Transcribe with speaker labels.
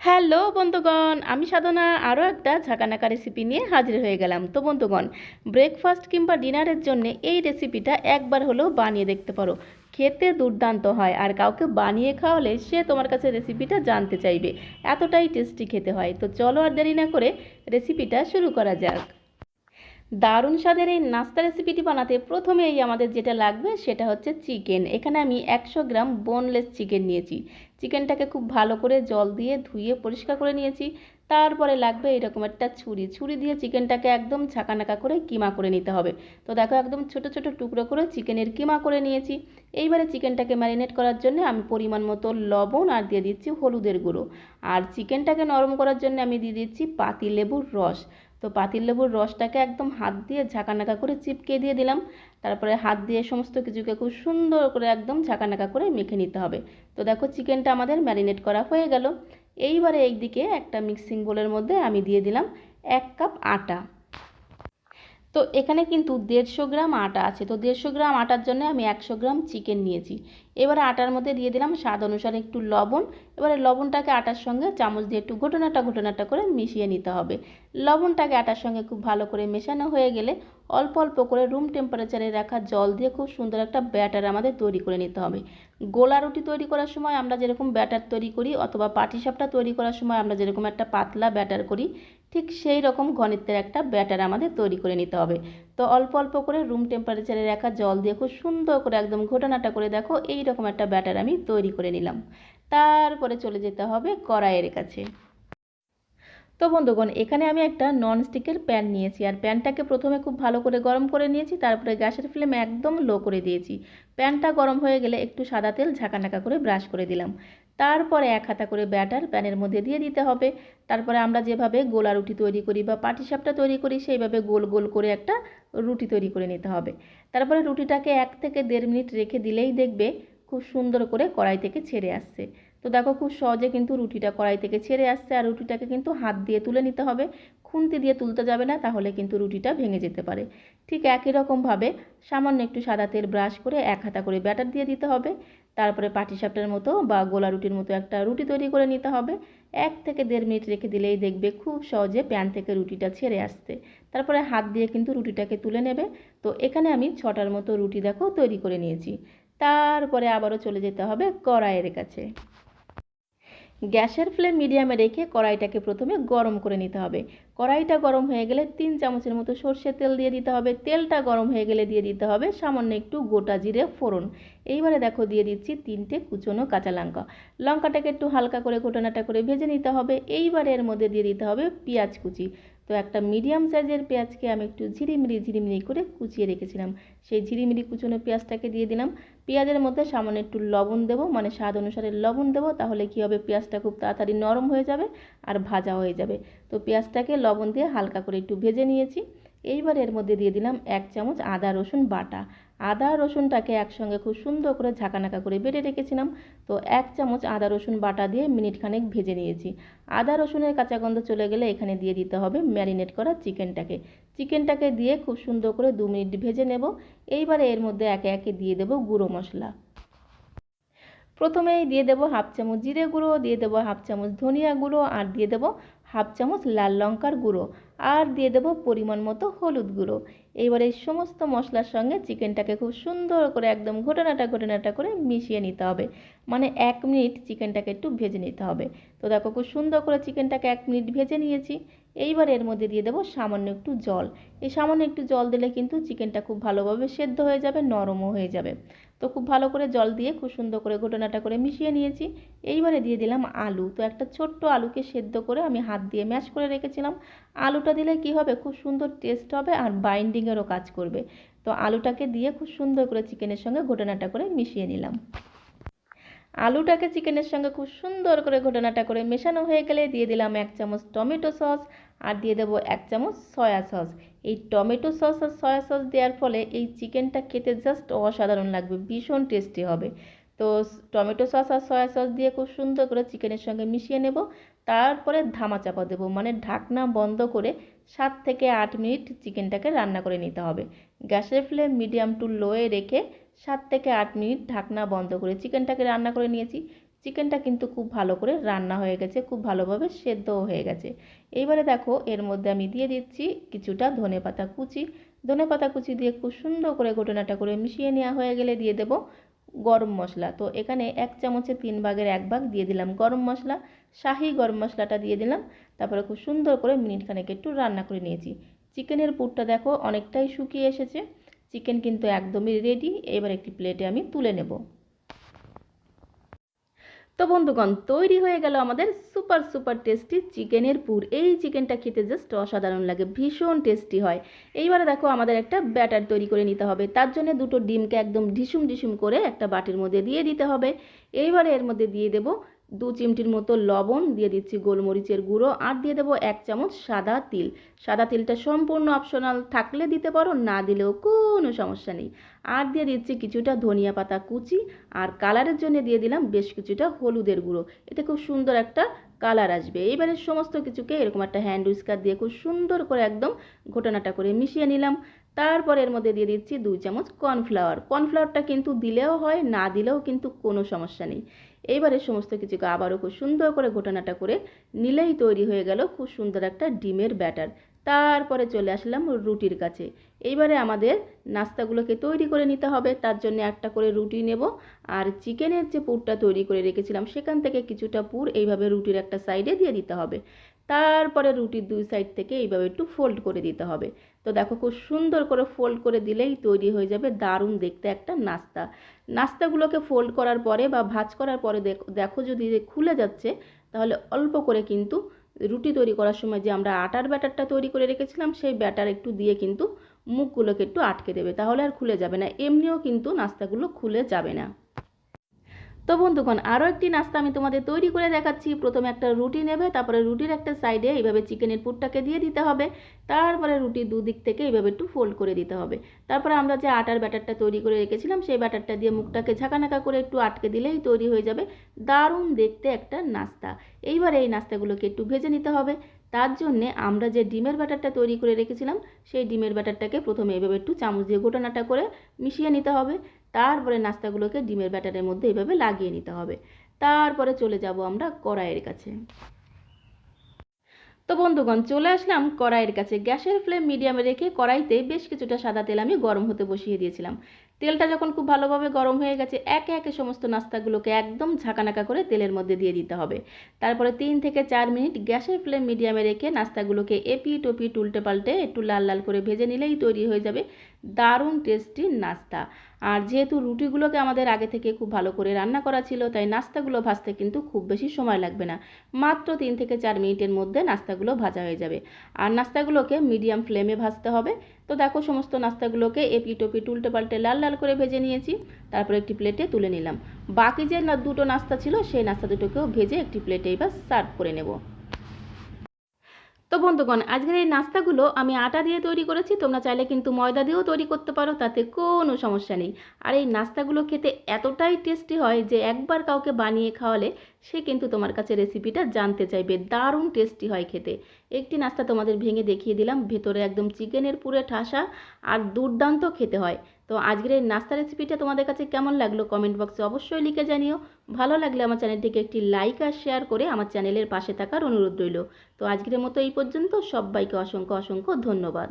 Speaker 1: Hello বন্ধুগণ, আমি সাধনা। আরও একটা ঝাঁকানাকা রেসিপি নিয়ে হাজির হয়ে গেলাম। তো বন্ধুগণ ব্রেকফাস্ট কিংবা ডিনারের জন্য এই রেসিপিটা একবার হলেও বানিয়ে দেখতে পারো। খেতে দুর্দান্ত হয় আর কাউকে বানিয়ে খাওয়ালে সে তোমার কাছে রেসিপিটা জানতে চাইবে। এতটাই টেস্টি খেতে হয়। তো চলো আর দেরি না করে রেসিপিটা শুরু করা যাক। দারুণ স্বাদের এই নাস্তা রেসিপিটি বানাতে প্রথমেই আমাদের যেটা লাগবে সেটা হচ্ছে চিকেন এখানে আমি একশো গ্রাম বোনলেস চিকেন নিয়েছি। চিকেনটাকে খুব ভালো করে জল দিয়ে ধুয়ে পরিষ্কার করে নিয়েছি। তারপরে লাগবে এরকম একটা ছুরি। ছুরি দিয়ে চিকেনটাকে একদম ছাকানাকা করে কিমা করে নিতে হবে। তো দেখো একদম ছোট ছোট টুকরো করে চিকেনের কিমা করে নিয়েছি। এইবারে চিকেনটাকে ম্যারিনেট করার জন্য আমি পরিমাণ মতো লবণ আর দিয়ে দিচ্ছি হলুদের গুঁড়ো। আর চিকেনটাকে নরম করার জন্য আমি দিয়ে দিচ্ছি পাতি লেবুর রস। তো পাতিল লেবুর রসটাকে একদম হাত দিয়ে ঝাঁকানাকা করে চিপকে দিয়ে দিলাম। তারপরে হাত দিয়ে সমস্ত কিছুকে খুব সুন্দর করে একদম ঝাঁকানাকা করে মেখে নিতে হবে। তো দেখো চিকেনটা আমাদের ম্যারিনেট করা হয়ে গেল। এইবারে একদিকে একটা মিক্সিং বোলের মধ্যে আমি দিয়ে দিলাম এক কাপ আটা। তো এখানে কিন্তু দেড়শো গ্রাম আটা আছে। তো দেড়শো গ্রাম আটার জন্য আমি একশো গ্রাম চিকেন নিয়েছি। এবারে আটার মধ্যে দিয়ে দিলাম স্বাদ অনুসারে একটু লবণ। এবারে লবণটাকে আটার সঙ্গে চামচ দিয়ে একটু ঘটনাটা ঘটনাটা করে মিশিয়ে নিতে হবে। লবণটাকে আটার সঙ্গে খুব ভালো করে মেশানো হয়ে গেলে অল্প অল্প করে রুম টেম্পারেচারে রাখা জল দিয়ে খুব সুন্দর একটা ব্যাটার আমাদের তৈরি করে নিতে হবে। গোলা রুটি তৈরি করার সময় আমরা যেরকম ব্যাটার তৈরি করি অথবা পাটিসাপটা তৈরি করার সময় আমরা যেরকম একটা পাতলা ব্যাটার করি ঠিক সেই রকম ঘনত্বের একটা ব্যাটার আমাদের তৈরি করে নিতে হবে। তো অল্প অল্প করে রুম টেম্পারেচারে রাখা জল দিয়ে খুব সুন্দর করে একদম ঘটনাটা করে দেখো, এই রকম একটা ব্যাটার আমি তৈরি করে নিলাম। তারপরে চলে যেতে হবে কড়াইয়ের কাছে। তো বন্ধুগণ, এখানে আমি একটা নন স্টিকের প্যান নিয়েছি। আর প্যানটাকে প্রথমে খুব ভালো করে গরম করে নিয়েছি, তারপরে গ্যাসের ফ্লেম একদম লো করে দিয়েছি। প্যানটা গরম হয়ে গেলে একটু সাদা তেল ঝাঁকানাকা করে ব্রাশ করে দিলাম। তারপরে এক হাতা করে ব্যাটার প্যানের মধ্যে দিয়ে দিতে হবে। তারপরে আমরা যেভাবে গোলা রুটি তৈরি করি বা পাটিসাপটা তৈরি করি, সেইভাবে গোল গোল করে একটা রুটি তৈরি করে নিতে হবে। তারপরে রুটিটাকে এক থেকে দেড় মিনিট রেখে দিলেই দেখবে খুব সুন্দর করে কড়াই থেকে ছেড়ে আসছে। তো দেখো খুব সহজে কিন্তু রুটিটা কড়াই থেকে ছেড়ে আসছে আর রুটিটাকে কিন্তু হাত দিয়ে তুলে নিতে হবে। খুন্তি দিয়ে তুলতে যাবে না, তাহলে কিন্তু রুটিটা ভেঙে যেতে পারে। ঠিক একই রকমভাবে সামান্য একটু সাদা তেল ব্রাশ করে এক হাতা করে ব্যাটার দিয়ে দিতে হবে। তারপরে পাটিসাপটার মতো বা গোলা রুটির মতো একটা রুটি তৈরি করে নিতে হবে। এক থেকে দেড় মিনিট রেখে দিলেই দেখবে খুব সহজে প্যান থেকে রুটিটা ছেড়ে আসতে তারপরে হাত দিয়ে কিন্তু রুটিটাকে তুলে নেবে। তো এখানে আমি ছটার মতো রুটি দেখো তৈরি করে নিয়েছি। তারপরে আবারও চলে যেতে হবে কড়াইয়ের কাছে। গ্যাসের ফ্লেম মিডিয়ামে রেখে কড়াইটাকে প্রথমে গরম করে নিতে হবে। কড়াইটা গরম হয়ে গেলে তিন চামচের মতো সর্ষের তেল দিয়ে দিতে হবে। তেলটা গরম হয়ে গেলে দিয়ে দিতে হবে সামান্য একটু গোটা জিরে ফোড়ন। এইবারে দেখো দিয়ে দিচ্ছি তিনটে কুচনো কাঁচা লঙ্কা। লঙ্কাটাকে একটু হালকা করে ঘটনাটা করে ভেজে নিতে হবে। এইবারে এর মধ্যে দিয়ে দিতে হবে পেঁয়াজ কুচি। তো একটা মিডিয়াম সাইজের পেঁয়াজকে আমি একটু ঝিরিমিরি ঝিরিমিরি করে কুচিয়ে রেখেছিলাম। সেই ঝিরিমিরি কুচোনো পেঁয়াজটাকে দিয়ে দিলাম। পেঁয়াজের মধ্যে সামান্য একটু লবণ দেবো মানে স্বাদ অনুসারে লবণ দেবো, তাহলে কী হবে? পেঁয়াজটা খুব তাড়াতাড়ি নরম হয়ে যাবে আর ভাজা হয়ে যাবে। তো পেঁয়াজটাকে লবণ দিয়ে হালকা করে একটু ভেজে নিয়েছি। এইবার এর মধ্যে দিয়ে দিলাম এক চামচ আদা, রসুন বাটা। আদা, রসুনটাকে একসঙ্গে খুব সুন্দর করে ঝাঁকানাকা করে বেটে রেখেছিলাম। তো এক চামচ আদা, রসুন বাটা দিয়ে মিনিট খানেক ভেজে নিয়েছি। আদা, রসুনের কাঁচা গন্ধ চলে গেলে এখানে দিয়ে দিতে হবে ম্যারিনেট করা চিকেনটাকে। চিকেনটাকে দিয়ে খুব সুন্দর করে দু মিনিট ভেজে নেব। এইবারে এর মধ্যে একে একে দিয়ে দেবো গুঁড়ো মশলা। প্রথমেই দিয়ে দেবো হাফ চামচ জিরে গুঁড়ো, দিয়ে দেবো হাফ চামচ ধনিয়া গুঁড়ো, আর দিয়ে দেবো হাফ চামচ লাল লঙ্কার গুঁড়ো। আর দিয়ে দেবো পরিমাণ মতো হলুদ গুঁড়ো। এইবার এই সমস্ত মশলার সঙ্গে চিকেনটাকে খুব সুন্দর করে একদম ঘটনাটা ঘটনাটা করে মিশিয়ে নিতে হবে। মানে এক মিনিট চিকেনটাকে একটু ভেজে নিতে হবে। তো দেখো খুব সুন্দর করে চিকেনটাকে এক মিনিট ভেজে নিয়েছি। এইবার এর মধ্যে দিয়ে দেবো সামান্য একটু জল। এই সামান্য একটু জল দিলে কিন্তু চিকেনটা খুব ভালোভাবে সেদ্ধ হয়ে যাবে, নরমও হয়ে যাবে। তো খুব ভালো করে জল দিয়ে খুব সুন্দর করে ঘটনাটা করে মিশিয়ে নিয়েছি। এইবারে দিয়ে দিলাম আলু। তো একটা ছোট্ট আলুকে সেদ্ধ করে আমি হাত দিয়ে ম্যাশ করে রেখেছিলাম। আলুটা দিলে কি হবে? খুব সুন্দর টেস্ট হবে আর বাইন্ডিংয়েরও কাজ করবে। তো আলুটাকে দিয়ে খুব সুন্দর করে চিকেনের সঙ্গে ঘটনাটা করে মিশিয়ে নিলাম। আলুটাকে চিকেনের সঙ্গে খুব সুন্দর করে ঘটনাটা করে মেশানো হয়ে গেলে দিয়ে দিলাম এক চামচ টমেটো সস আর দিয়ে দেবো এক চামচ সয়া সস এই টমেটো সস আর সয়া সস দেওয়ার ফলে এই চিকেনটা খেতে জাস্ট অসাধারণ লাগবে, ভীষণ টেস্টি হবে। তো টমেটো সস আর সয়া সস দিয়ে খুব সুন্দর করে চিকেনের সঙ্গে মিশিয়ে নেব। তারপরে ধামা চাপা দেবো মানে ঢাকনা বন্ধ করে সাত থেকে আট মিনিট চিকেনটাকে রান্না করে নিতে হবে। গ্যাসের ফ্লেম মিডিয়াম টু লোয়ে রেখে সাত থেকে আট মিনিট ঢাকনা বন্ধ করে চিকেনটাকে রান্না করে নিয়েছি। চিকেনটা কিন্তু খুব ভালো করে রান্না হয়ে গেছে, খুব ভালোভাবে সেদ্ধও হয়ে গেছে। এইবারে দেখো, এর মধ্যে আমি দিয়ে দিচ্ছি কিছুটা ধনে পাতা কুচি। ধনে পাতা কুচি দিয়ে খুব সুন্দর করে ঘটনাটা করে মিশিয়ে নেওয়া হয়ে গেলে দিয়ে দেবো গরম মশলা। তো এখানে এক চামচে তিন ভাগের এক ভাগ দিয়ে দিলাম গরম মশলা। শাহি গরম মশলাটা দিয়ে দিলাম। তারপরে খুব সুন্দর করে মিনিট খানেক একটু রান্না করে নিয়েছি। চিকেনের পুরটা দেখো অনেকটাই শুকিয়ে এসেছে। চিকেন কিন্তু একদমই রেডি এবার একটি প্লেটে আমি তুলে নেব। তো বন্ধুগণ, তৈরি হয়ে গেল আমাদের সুপার সুপার টেস্টি চিকেনের পুর। এই চিকেনটা খেতে জাস্ট অসাধারণ লাগে, ভীষণ টেস্টি হয়। এইবারে দেখো আমাদের একটা ব্যাটার তৈরি করে নিতে হবে। তার জন্য দুটো ডিমকে একদম ঢিসুম ঢিসুম করে একটা বাটির মধ্যে দিয়ে দিতে হবে। এইবারে এর মধ্যে দিয়ে দেবো দু চিমটির মতো লবণ, দিয়ে দিচ্ছি গোলমরিচের গুঁড়ো, আর দিয়ে দেবো এক চামচ সাদা তিল। সাদা তিলটা সম্পূর্ণ অপশনাল থাকলে দিতে পারো, না দিলেও কোনো সমস্যা নেই। আর দিয়ে দিচ্ছি কিছুটা ধনিয়া পাতা কুচি, আর কালারের জন্য দিয়ে দিলাম বেশ কিছুটা হলুদের গুঁড়ো। এতে খুব সুন্দর একটা কালার আসবে। এবারে সমস্ত কিছুকে এরকম একটা হ্যান্ড উইস্কার দিয়ে খুব সুন্দর করে একদম ঘটনাটা করে মিশিয়ে নিলাম। তারপর এর মধ্যে দিয়ে দিচ্ছি দুই চামচ কর্নফ্লাওয়ার। কর্নফ্লাওয়ারটা কিন্তু দিলেও হয়, না দিলেও কিন্তু কোনো সমস্যা নেই। এইবারে সমস্ত কিছুকে আবারও খুব সুন্দর করে ঘটনাটা করে নিলেই তৈরি হয়ে গেল খুব সুন্দর একটা ডিমের ব্যাটার। তারপরে চলে আসলাম রুটির কাছে। এইবারে আমাদের নাস্তাগুলোকে তৈরি করে নিতে হবে, তার জন্য একটা করে রুটি নেব। আর চিকেনের যে পুরটা তৈরি করে রেখেছিলাম, সেখান থেকে কিছুটা পুর এইভাবে রুটির একটা সাইডে দিয়ে দিতে হবে। তারপরে রুটির দুই সাইড থেকে এইভাবে একটু ফোল্ড করে দিতে হবে। তো দেখো খুব সুন্দর করে ফোল্ড করে দিলেই তৈরি হয়ে যাবে দারুণ দেখতে একটা নাস্তা। নাস্তাগুলোকে ফোল্ড করার পরে বা ভাজ করার পরে দেখো যদি খুলে যাচ্ছে, তাহলে অল্প করে কিন্তু রুটি তৈরি করার সময় যে আমরা আটার ব্যাটারটা তৈরি করে রেখেছিলাম, সেই ব্যাটার একটু দিয়ে কিন্তু মুখগুলোকে একটু আটকে দেবে, তাহলে আর খুলে যাবে না। এমনিও কিন্তু নাস্তাগুলো খুলে যাবে না। তো বন্ধুগণ আরও একটি নাস্তা আমি তোমাদের তৈরি করে দেখাচ্ছি। প্রথমে একটা রুটি নেবে, তারপরে রুটির একটা সাইডে এইভাবে চিকেনের পুরটাকে দিয়ে দিতে হবে। তারপরে রুটির দুদিক থেকে এইভাবে একটু ফোল্ড করে দিতে হবে। তারপরে আমরা যে আটার ব্যাটারটা তৈরি করে রেখেছিলাম, সেই ব্যাটারটা দিয়ে মুখটাকে ঝাঁকানাকা করে একটু আটকে দিলেই তৈরি হয়ে যাবে দারুণ দেখতে একটা নাস্তা। এইবার এই নাস্তাগুলোকে একটু ভেজে নিতে হবে। তার জন্যে আমরা যে ডিমের ব্যাটারটা তৈরি করে রেখেছিলাম, সেই ডিমের ব্যাটারটাকে প্রথমে এভাবে একটু চামচ দিয়ে ঘটনাটা করে মিশিয়ে নিতে হবে। তারপরে নাস্তাগুলোকে ডিমের ব্যাটারের মধ্যে এভাবে লাগিয়ে নিতে হবে। তারপরে চলে যাব আমরা কড়াইয়ের কাছে। তো বন্ধুগণ, চলে আসলাম কড়াইয়ের কাছে। গ্যাসের ফ্লেম মিডিয়ামে রেখে কড়াইতে বেশ কিছুটা সাদা তেল আমি গরম হতে বসিয়ে দিয়েছিলাম। তেলটা যখন খুব ভালোভাবে গরম হয়ে গেছে, একে একে সমস্ত নাস্তাগুলোকে একদম ঝাঁকানাকা করে তেলের মধ্যে দিয়ে দিতে হবে। তারপরে তিন থেকে চার মিনিট গ্যাসের ফ্লেম মিডিয়ামে রেখে নাস্তাগুলোকে এপি টপি টুলটে পাল্টে একটু লাল লাল করে ভেজে নিলেই তৈরি হয়ে যাবে। দারুণ টেস্টি নাস্তা। আর যেহেতু রুটিগুলোকে আমাদের আগে থেকে খুব ভালো করে রান্না করা ছিল, তাই নাস্তাগুলো ভাজতে কিন্তু খুব বেশি সময় লাগবে না। মাত্র তিন থেকে চার মিনিটের মধ্যে নাস্তাগুলো ভাজা হয়ে যাবে। আর নাস্তাগুলোকে মিডিয়াম ফ্লেমে ভাজতে হবে। তো দেখো সমস্ত নাস্তাগুলোকে এপি টপি উল্টে পাল্টে লাল লাল করে ভেজে নিয়েছি। তারপর একটি প্লেটে তুলে নিলাম। বাকি যে দুটো নাস্তা ছিল, সেই নাস্তা দুটোকেও ভেজে একটি প্লেটে এবার সার্ভ করে নেব। তো বন্ধুগণ, আজকের এই নাস্তাগুলো আমি আটা দিয়ে তৈরি করেছি। তোমরা চাইলে কিন্তু ময়দা দিয়েও তৈরি করতে পারো, তাতে কোনো সমস্যা নেই। আর এই নাস্তাগুলো খেতে এতটাই টেস্টি হয় যে একবার কাউকে বানিয়ে খাওয়ালে সে কিন্তু তোমার কাছে রেসিপিটা জানতে চাইবে। দারুণ টেস্টি হয় খেতে। একটি নাস্তা তোমাদের ভেঙে দেখিয়ে দিলাম। ভেতরে একদম চিকেনের পুরে ঠাসা আর দুর্দান্ত খেতে হয়। তো আজকের এই নাস্তা রেসিপিটা তোমাদের কাছে কেমন লাগল কমেন্ট বক্সে অবশ্যই লিখে জানিও। ভালো লাগলে আমার চ্যানেলটিকে একটি লাইক আর শেয়ার করে আমার চ্যানেলের পাশে থাকার অনুরোধ রইল। তো আজকের মতো এই পর্যন্ত। সবাইকে অসংখ্য অসংখ্য ধন্যবাদ।